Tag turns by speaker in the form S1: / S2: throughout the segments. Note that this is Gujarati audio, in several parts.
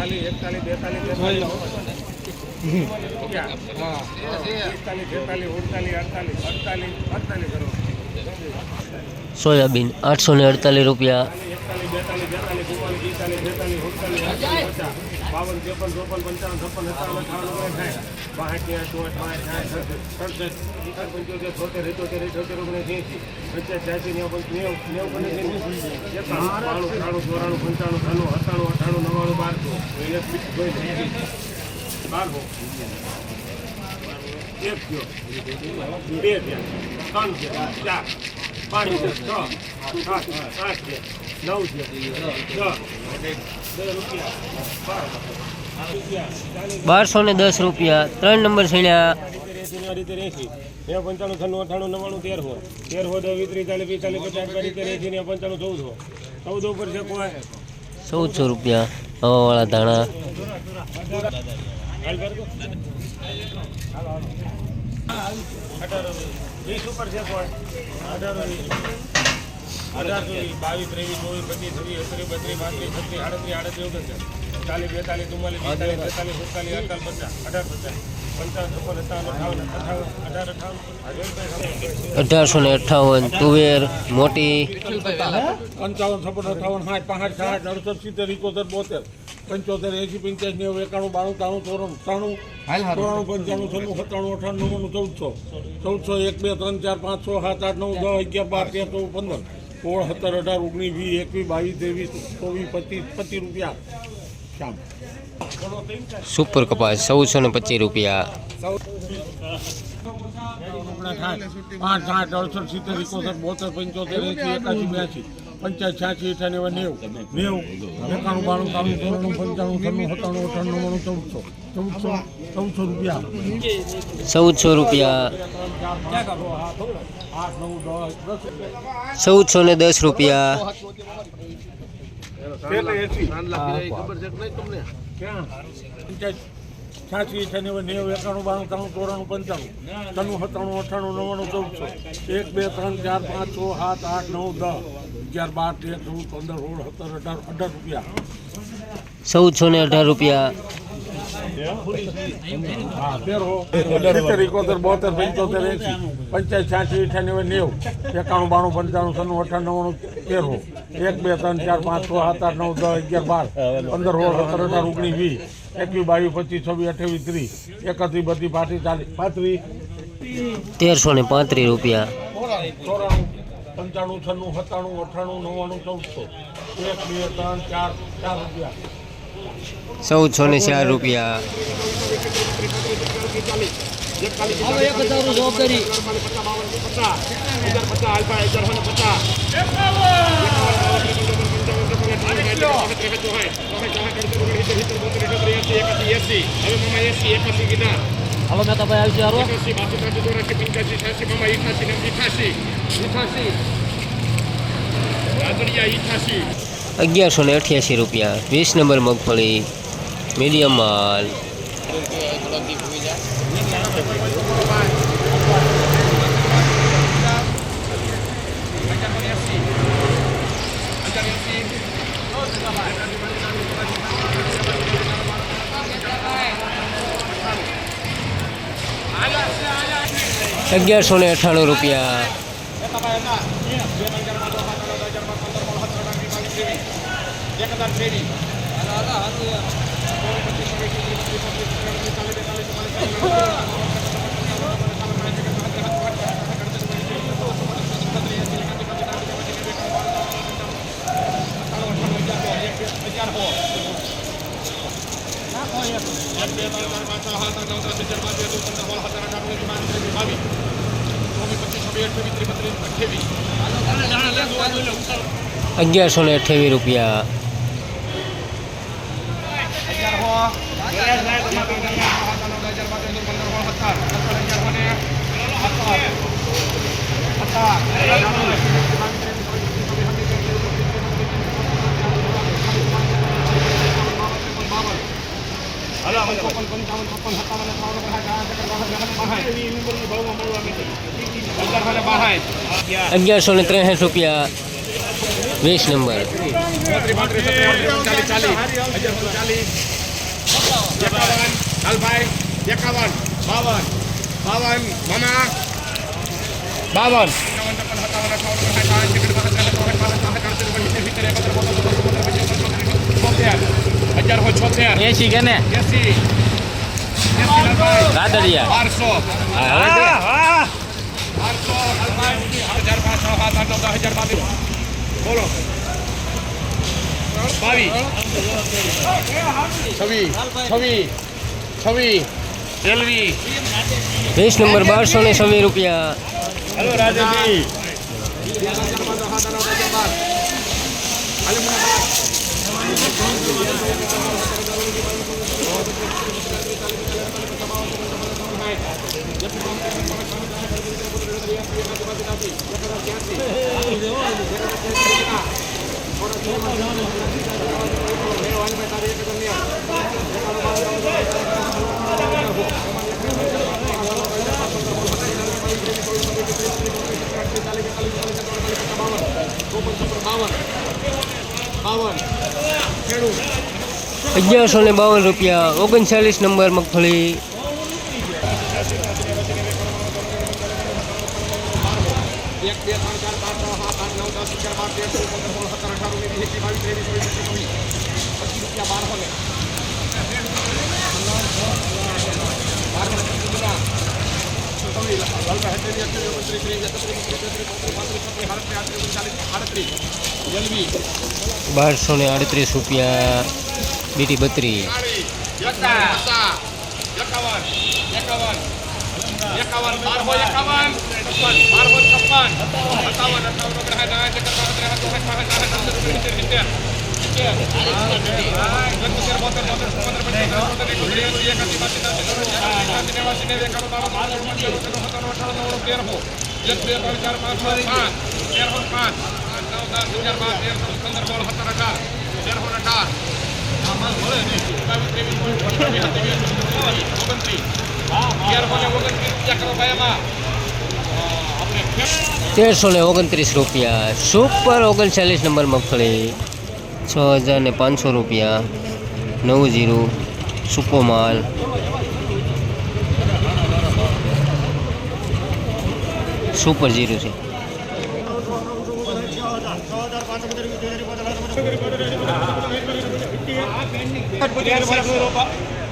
S1: ચાલીસ એકતાલીસ બેતાલીસ
S2: સોયાબીન આઠસો ને અડતાલીસ રૂપિયા.
S1: બાવન, ત્રેપન, ચોપન, પંચાવન, છપ્પન, સત્તાવન, અઠાવન, ઓગણસાઠ બાસઠ ચોસઠ સાઠ, સડસઠ સિત્તેર પંચોતેર, છોતેર ઇઠોતેર ઇઠોતેર ઓગણીસ એંસી પચાસ છ્યાસી, નેવું નેવું નેવું ત્રાણું ચોરાણું, પંચાણું છાણું અઠાણું અઠાણું, નવ્વાણું, બારસો બારસો. એક થયો. બે થયા. ત્રણ થયા. ચાર. પાંચ છ સાત આઠ રૂપિયા ચાલીસ
S2: બારસો ને દસ રૂપિયા. ત્રણ નંબર
S1: ને પંચાણું છન્નું અઠાણું નવ્વાણું તેર હો તેર હો દસ વીસ ત્રીસ ચાલીસ પિસ્તાલીસ પચાસ રીતે એસી ને પંચાણું ચૌદ હો ચૌદ ઉપર છે
S2: ચૌદસો રૂપિયા. હવાવાળા ધાણા.
S1: વીસ ઉપર છે કોઈ અઢારો અઢાર સુધી વીસ. બાવીસ ત્રેવીસ ચોવીસ પચીસ છવ્વીસ એકત્રીસ બત્રીસ પાંત્રીસ છત્રીસ આડત્રીસ આડત્રીસ ઓગણત્રીસ ચાલીસ બેતાલીસ ચુમ્માલીસ બેતાલીસ બેતાલીસ સુડતાલીસ અડતાલીસ પચાસ. અઢાર પચાસ. પંચાવન છપ્પન અઠાવન અઠાવન અઢાર અઠાવન.
S2: અઢારસો ને અઠ્ઠાવન તુવેર મોટી.
S3: પંચાવન છપ્પન અઠાવન સાઠ પાંસઠ સાઠ અડસઠ સિત્તેર ઇકોતેર બોતેર. પંચોતેર એસી પંચ્યાસી નેવું એકાણું બાણું ત્રાણું ચોરાણું ત્રાણું ચોરાણું પંચાણું છન્નું સત્તાણું અઠાણું નવ્વાણું ચૌદસો. ચૌદસો એક બે ત્રણ ચાર પાંચ છ સાત આઠ નવ દસ અગિયાર બાર તેર ચૌદ પંદર. સોળ સત્તર અઢાર ઓગણીસ વીસ એકવીસ બાવીસ ત્રેવીસ ચોવીસ પચીસ પચીસ રૂપિયા. શ્યામ.
S2: સુપર કપાસ ચૌદસો ને પચીસ રૂપિયા.
S3: પાંચ આઠ અડસઠ સિત્તેર એકોતેર બોતેર પંચોતેર એસી એકાસી બ્યાસી. પંચાસ છ્યાસી અઠાણું નેવું. નેવું. એકાણું બાણું ત્રાણું ચોરાણું પંચાણું છન્નું સત્તાણું અઠાણું નવ્વાણું ચૌદસો. ચૌદસો ચૌદસો રૂપિયા.
S2: ચૌદસો રૂપિયા. ચૌદસો ને દસ રૂપિયા.
S3: છ્યાસી અઠાણું નેવું એકાણું બાણું ત્રાણું ચોરાણું પંચાણું. ત્રણું સત્તાણું અઠાણું નવ્વાણું ચૌદસો. એક બે ત્રણ ચાર પાંચ છ સાત આઠ નવ દસ. અગિયાર બાર તેર ચૌદ પંદર સોળ સત્તર અઢાર અઢાર રૂપિયા.
S2: ચૌદસો ને અઢાર રૂપિયા.
S3: તેર હો. સિત્તેર ઇકોતેર બોતેર પંચોતેર એસી પંચાયત છ્યાસી અઠાણું નેવું. એકાણું બાણું પંચાણું છન્નું અઠાણું નવ્વાણું તેર એક બે ત્રણ ચાર પાંચ છ સાત આઠ નવ દસ અગિયાર બાર. પંદર સોળ સત્તર અઢાર ઓગણીસ વીસ. એકવીસ બાવીસ પચીસ છવ્વીસ અઠ્યાવીસ ત્રીસ. એકત્રીસ બત્રીસ પાંત્રીસ ચાલીસ પાંત્રીસ
S2: તેરસો ને પાંત્રીસ રૂપિયા.
S3: ચોરાણું પંચાણું છન્નું સત્તાણું અઠ્ઠાણું નવ્વાણું ચૌદસો. એક બે ત્રણ ચાર ચાર રૂપિયા.
S2: ચૌદસો ને ચાર રૂપિયા.
S4: હાલો મેં ભાઈ આવી હારો
S2: અગિયારસો ને અઠ્યાસી રૂપિયા. વીસ નંબર મગફળી મીડિયમ માલ. અગિયારસો ને અઠ્ઠાણું રૂપિયા. અગિયારસો ને અઠ્યાવીસ રૂપિયા. અગિયારસો ને ત્રેસઠ રૂપિયા
S5: વીસ નંબર
S2: અગિયારસો બાવન અગિયારસો છોતેર
S4: એસી કે ને
S2: એસી
S4: રાદડિયા
S2: બારસો બારસો હજાર પાંચ છ આઠ નવ હજાર બાવીસ બોલો બાવીસ છવ્વીસ છવ્વીસ
S5: નંબર બારસો ને છવ્વીસ રૂપિયા.
S2: હેલો બાવન ખેડૂત
S5: અગિયારસો ને બાવન રૂપિયા. ઓગણચાલીસ નંબર મગફળી.
S2: બાર તેર ચૌદ પંદર સોળ સત્તર અઢાર ઓગણીસ વીસ એકવીસ બાવીસ ત્રેવીસ ચોવીસ પચીસ છવ્વીસ પચીસ રૂપિયા બારસો ને બારસો ને પચીસ રૂપિયા છવ્વીસ હલકા હેઠળની અઠ્યાવીસ ઓગણત્રીસ ત્રીસ એકત્રીસ બત્રીસ તેત્રીસ ચોત્રીસ પાંત્રીસ છત્રીસ આડત્રીસ આડત્રીસ ઓગણચાલીસ આડત્રીસ એલવી
S5: બારસો ને આડત્રીસ રૂપિયા બીટી બત્રીસ
S2: એકાવન તેરસો ને ઓગણત્રીસ રૂપિયા.
S5: સુપર ઓગણચાલીસ નંબર મગફળી. છ હજાર ને પાંચસો રૂપિયા નવું જીરું સૂકો માલ સુપર જીરું છે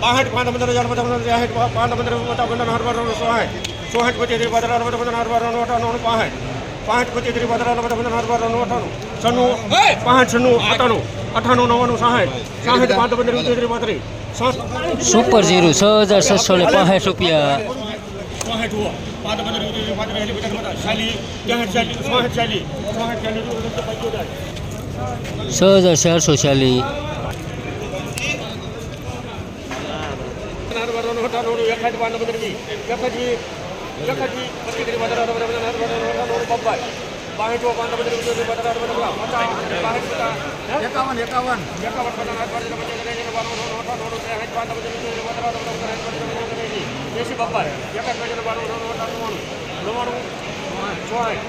S2: બાસઠ પાંચ પંદર હજાર પચાસ ત્રેસઠ પાંચ પંદર પચાસ પંદર હર બાર સોહાઠ સોહાઠ પચીસ ત્રીસ પંદર પંદર પંદર હર બાર પાંસઠ પાંચ પચીસ ત્રીસ પંદર પંદર બાર અઠાણું છન્નું પાંચ છન્નું અઠાણું અઠાણું નવ્વાણું સાઠ સાઠ પાંચ પંદર ત્રીસ પાંત્રીસ
S5: સુપર જીરો છ હજાર છસો ને પાંસઠ રૂપિયા.
S2: સોહાઠ હુआ પાંચ પંદર ત્રીસ પાંત્રીસ પચાસ પચાસ ચાલીસ ત્યાંઠ ચાલીસ સોહાઠ ચાલીસ સોહાઠ ચાલીસ પંચોતેર
S5: છ હજાર ચારસો ચાલીસ
S2: એકાવન એકાવન એસી બપ્પા નવ્વાણું સોહાઠ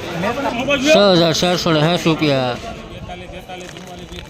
S5: છ હજાર ચારસો ને સાઠ